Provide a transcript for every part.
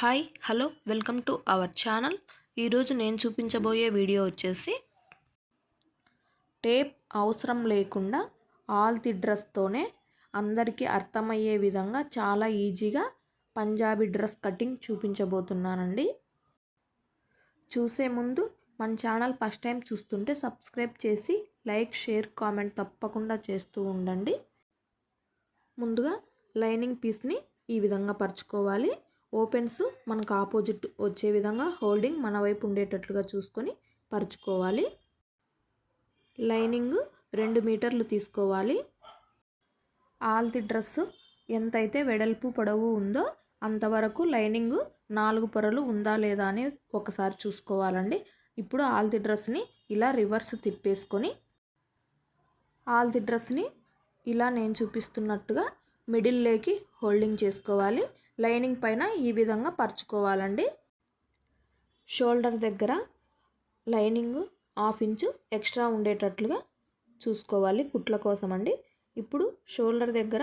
Hi hello welcome to our channel ఈరోజు నేను చూపించబోయే వీడియో వచ్చేసి టేప్ అవసరం లేకుండా ఆల్తి డ్రెస్తోనే అందరికీ అర్థమయ్యే విధంగా చాలా ఈజీగా పంజాబీ డ్రెస్ కటింగ్ చూపించబోతున్నానండి. చూసే ముందు మన ఛానల్ ఫస్ట్ టైం చూస్తుంటే సబ్స్క్రైబ్ చేసి లైక్ షేర్ కామెంట్ తప్పకుండా చేస్తూ ఉండండి. ముందుగా లైనింగ్ పీస్ని ఈ విధంగా పరుచుకోవాలి. ఓపెన్స్ మనకు ఆపోజిట్ వచ్చే విధంగా హోల్డింగ్ మన వైపు ఉండేటట్లుగా చూసుకొని పరుచుకోవాలి. లైనింగ్ రెండు మీటర్లు తీసుకోవాలి. ఆల్తి డ్రెస్ ఎంతైతే వెడల్పు పొడవు ఉందో అంతవరకు లైనింగ్ నాలుగు పొరలు ఉందా లేదా అని ఒకసారి చూసుకోవాలండి. ఇప్పుడు ఆల్తి డ్రెస్ని ఇలా రివర్స్ తిప్పేసుకొని ఆల్తి డ్రెస్ని ఇలా నేను చూపిస్తున్నట్టుగా మిడిల్లోకి హోల్డింగ్ చేసుకోవాలి. లైనింగ్ పైన ఈ విధంగా పరుచుకోవాలండి. షోల్డర్ దగ్గర లైనింగ్ హాఫ్ ఇంచు ఎక్స్ట్రా ఉండేటట్లుగా చూసుకోవాలి కుట్ల కోసం అండి ఇప్పుడు షోల్డర్ దగ్గర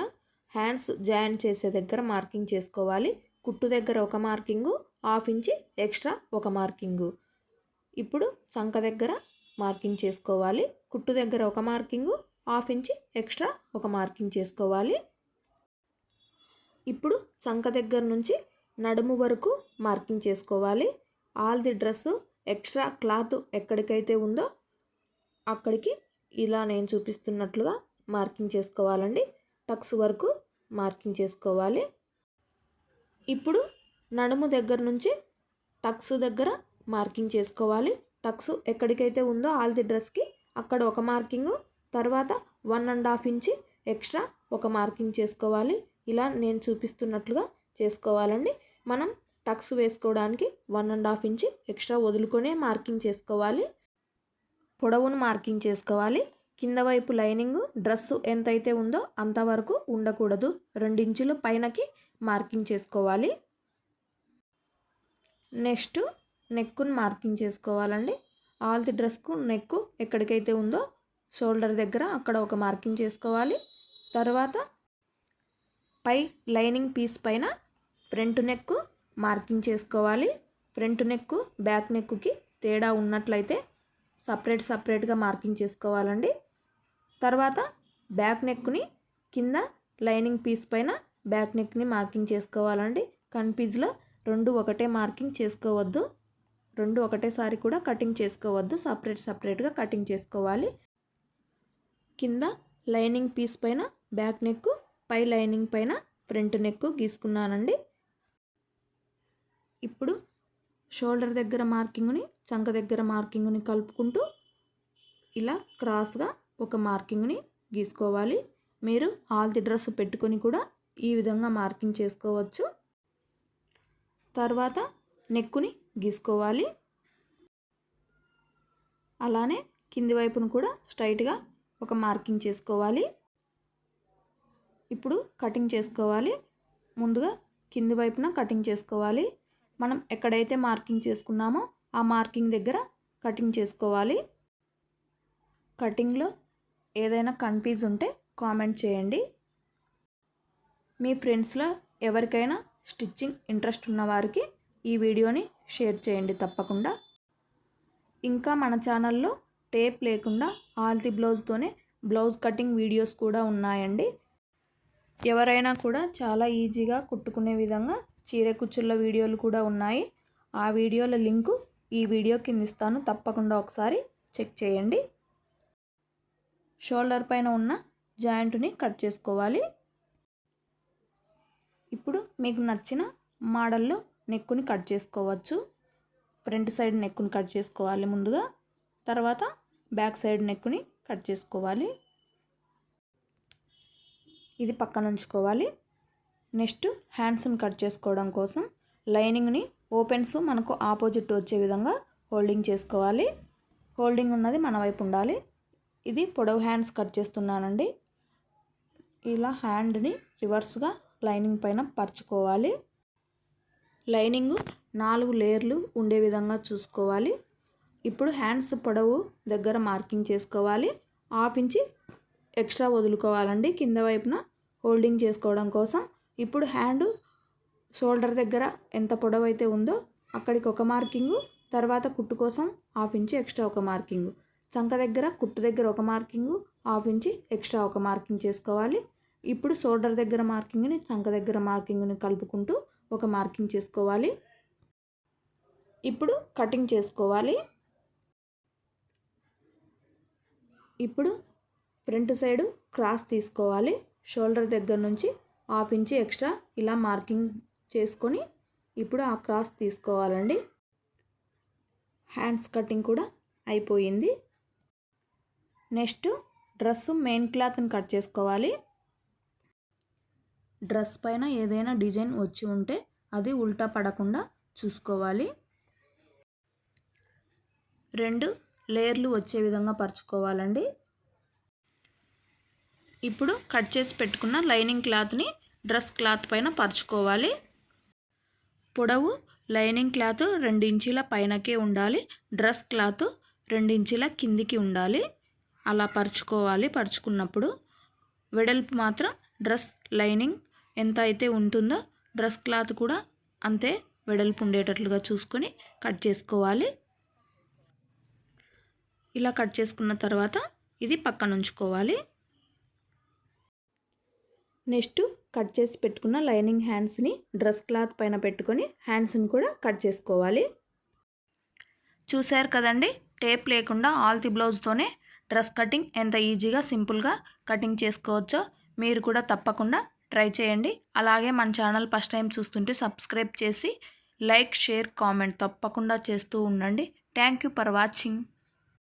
హ్యాండ్స్ జాయిన్ చేసే దగ్గర మార్కింగ్ చేసుకోవాలి. కుట్టు దగ్గర ఒక మార్కింగు హాఫ్ ఇంచి ఎక్స్ట్రా ఒక మార్కింగు. ఇప్పుడు చంక దగ్గర మార్కింగ్ చేసుకోవాలి. కుట్టు దగ్గర ఒక మార్కింగు హాఫ్ ఇంచి ఎక్స్ట్రా ఒక మార్కింగ్ చేసుకోవాలి. ఇప్పుడు చంక దగ్గర నుంచి నడుము వరకు మార్కింగ్ చేసుకోవాలి. All the dress extra cloth ఎక్కడికైతే ఉందో అక్కడికి ఇలా నేను చూపిస్తున్నట్లుగా మార్కింగ్ చేసుకోవాలండి. టక్స్ వరకు మార్కింగ్ చేసుకోవాలి. ఇప్పుడు నడుము దగ్గర నుంచి టక్స్ దగ్గర మార్కింగ్ చేసుకోవాలి. టక్స్ ఎక్కడికైతే ఉందో ఆల్ ది డ్రెస్కి అక్కడ ఒక మార్కింగ్ తర్వాత one and half inch extra ఒక మార్కింగ్ చేసుకోవాలి. ఇలా నేను చూపిస్తున్నట్లుగా చేసుకోవాలండి. మనం టక్స్ వేసుకోవడానికి one and half inch extra వదులుకొనే marking చేసుకోవాలి. పొడవును మార్కింగ్ చేసుకోవాలి. కింద వైపు లైనింగ్ డ్రెస్సు ఎంతైతే ఉందో అంతవరకు ఉండకూడదు. రెండించులు పైనకి మార్కింగ్ చేసుకోవాలి. నెక్స్ట్ నెక్కును మార్కింగ్ చేసుకోవాలండి. ఆల్ ది డ్రెస్కు నెక్కు ఎక్కడికైతే ఉందో షోల్డర్ దగ్గర అక్కడ ఒక మార్కింగ్ చేసుకోవాలి. తర్వాత పై లైనింగ్ పీస్ పైన ఫ్రంట్ నెక్ మార్కింగ్ చేసుకోవాలి. ఫ్రంట్ నెక్ బ్యాక్ నెక్కి తేడా ఉన్నట్లయితే సపరేట్ సపరేట్గా మార్కింగ్ చేసుకోవాలండి. తర్వాత బ్యాక్ నెక్ని కింద లైనింగ్ పీస్ పైన బ్యాక్ నెక్ని మార్కింగ్ చేసుకోవాలండి. కన్పీజ్లో రెండు ఒకటే మార్కింగ్ చేసుకోవద్దు. రెండు ఒకటేసారి కూడా కటింగ్ చేసుకోవద్దు. సపరేట్ సపరేట్గా కటింగ్ చేసుకోవాలి. కింద లైనింగ్ పీస్ పైన బ్యాక్ నెక్ పై లైనింగ్ పైన ఫ్రంట్ నెక్ గీసుకున్నానండి. ఇప్పుడు షోల్డర్ దగ్గర మార్కింగ్ని చంక దగ్గర మార్కింగ్ని కలుపుకుంటూ ఇలా క్రాస్గా ఒక మార్కింగ్ని గీసుకోవాలి. మీరు ఆల్ది డ్రెస్ పెట్టుకొని కూడా ఈ విధంగా మార్కింగ్ చేసుకోవచ్చు. తర్వాత నెక్కుని గీసుకోవాలి. అలానే కింది వైపును కూడా స్ట్రైట్గా ఒక మార్కింగ్ చేసుకోవాలి. ఇప్పుడు కటింగ్ చేసుకోవాలి. ముందుగా కింది వైపున కటింగ్ చేసుకోవాలి. మనం ఎక్కడైతే మార్కింగ్ చేసుకున్నామో ఆ మార్కింగ్ దగ్గర కటింగ్ చేసుకోవాలి. కటింగ్లో ఏదైనా కన్ఫ్యూజ్ ఉంటే కామెంట్ చేయండి. మీ ఫ్రెండ్స్లో ఎవరికైనా స్టిచ్చింగ్ ఇంట్రెస్ట్ ఉన్నవారికి ఈ వీడియోని షేర్ చేయండి తప్పకుండా. ఇంకా మన ఛానల్లో టేప్ లేకుండా ఆల్ది బ్లౌజ్తోనే బ్లౌజ్ కటింగ్ వీడియోస్ కూడా ఉన్నాయండి. ఎవరైనా కూడా చాలా ఈజీగా కుట్టుకునే విధంగా చీర కుచ్చుళ్ళ వీడియోలు కూడా ఉన్నాయి. ఆ వీడియోల లింకు ఈ వీడియో కింద ఇస్తాను. తప్పకుండా ఒకసారి చెక్ చేయండి. షోల్డర్ పైన ఉన్న జాయింట్ని కట్ చేసుకోవాలి. ఇప్పుడు మీకు నచ్చిన మోడల్లో నెక్కుని కట్ చేసుకోవచ్చు. ఫ్రంట్ సైడ్ నెక్కుని కట్ చేసుకోవాలి ముందుగా. తర్వాత బ్యాక్ సైడ్ నెక్కుని కట్ చేసుకోవాలి. ఇది పక్కన ఉంచుకోవాలి నెక్స్ట్ హ్యాండ్స్ని కట్ చేసుకోవడం కోసం లైనింగ్ని ఓపెన్స్ మనకు ఆపోజిట్ వచ్చే విధంగా హోల్డింగ్ చేసుకోవాలి. హోల్డింగ్ ఉన్నది మన వైపు ఉండాలి. ఇది పొడవు హ్యాండ్స్ కట్ చేస్తున్నానండి. ఇలా హ్యాండ్ని రివర్స్గా లైనింగ్ పైన పరుచుకోవాలి. లైనింగ్ నాలుగు లేయర్లు ఉండే విధంగా చూసుకోవాలి. ఇప్పుడు హ్యాండ్స్ పొడవు దగ్గర మార్కింగ్ చేసుకోవాలి. ఆపించి ఇంచి ఎక్స్ట్రా వదులుకోవాలండి. కింద వైపున హోల్డింగ్ చేసుకోవడం కోసం. ఇప్పుడు హ్యాండ్ షోల్డర్ దగ్గర ఎంత పొడవైతే ఉందో అక్కడికి ఒక మార్కింగు తర్వాత కుట్టు కోసం హాఫ్ ఇంచ్ ఎక్స్ట్రా ఒక మార్కింగు. చంక దగ్గర కుట్టు దగ్గర ఒక మార్కింగు హాఫ్ ఇంచ్ ఎక్స్ట్రా ఒక మార్కింగ్ చేసుకోవాలి. ఇప్పుడు షోల్డర్ దగ్గర మార్కింగ్ని చంక దగ్గర మార్కింగ్ని కలుపుకుంటూ ఒక మార్కింగ్ చేసుకోవాలి. ఇప్పుడు కటింగ్ చేసుకోవాలి. ఇప్పుడు ఫ్రంట్ సైడు క్రాస్ తీసుకోవాలి. షోల్డర్ దగ్గర నుంచి హాఫ్ ఇంచి ఎక్స్ట్రా ఇలా మార్కింగ్ చేసుకొని ఇప్పుడు ఆ క్రాస్ తీసుకోవాలండి. హ్యాండ్స్ కటింగ్ కూడా అయిపోయింది. నెక్స్ట్ డ్రెస్ మెయిన్ క్లాత్ని కట్ చేసుకోవాలి. డ్రెస్ పైన ఏదైనా డిజైన్ వచ్చి ఉంటే అది ఉల్టా పడకుండా చూసుకోవాలి. రెండు లేయర్లు వచ్చే విధంగా పరుచుకోవాలండి. ఇప్పుడు కట్ చేసి పెట్టుకున్న లైనింగ్ క్లాత్ని డ్రెస్ క్లాత్ పైన పరుచుకోవాలి. పొడవు లైనింగ్ క్లాత్ రెండు ఇంచీల పైనకే ఉండాలి. డ్రెస్ క్లాత్ రెండు ఇంచీల కిందికి ఉండాలి. అలా పరుచుకోవాలి. పరుచుకున్నప్పుడు వెడల్పు మాత్రం డ్రెస్ లైనింగ్ ఎంత అయితే ఉంటుందో డ్రెస్ క్లాత్ కూడా అంతే వెడల్పు ఉండేటట్లుగా చూసుకొని కట్ చేసుకోవాలి. ఇలా కట్ చేసుకున్న తర్వాత ఇది పక్కన ఉంచుకోవాలి. నెక్స్ట్ కట్ చేసి పెట్టుకున్న లైనింగ్ హ్యాండ్స్ని డ్రెస్ క్లాత్ పైన పెట్టుకొని హ్యాండ్స్ని కూడా కట్ చేసుకోవాలి. చూశారు కదండి? టేప్ లేకుండా ఆల్తి బ్లౌజ్తోనే డ్రెస్ కటింగ్ ఎంత ఈజీగా సింపుల్గా కటింగ్ చేసుకోవచ్చో మీరు కూడా తప్పకుండా ట్రై చేయండి. అలాగే మన ఛానల్ ఫస్ట్ టైం చూస్తుంటే సబ్స్క్రైబ్ చేసి లైక్ షేర్ కామెంట్ తప్పకుండా చేస్తూ ఉండండి. Thank you for watching.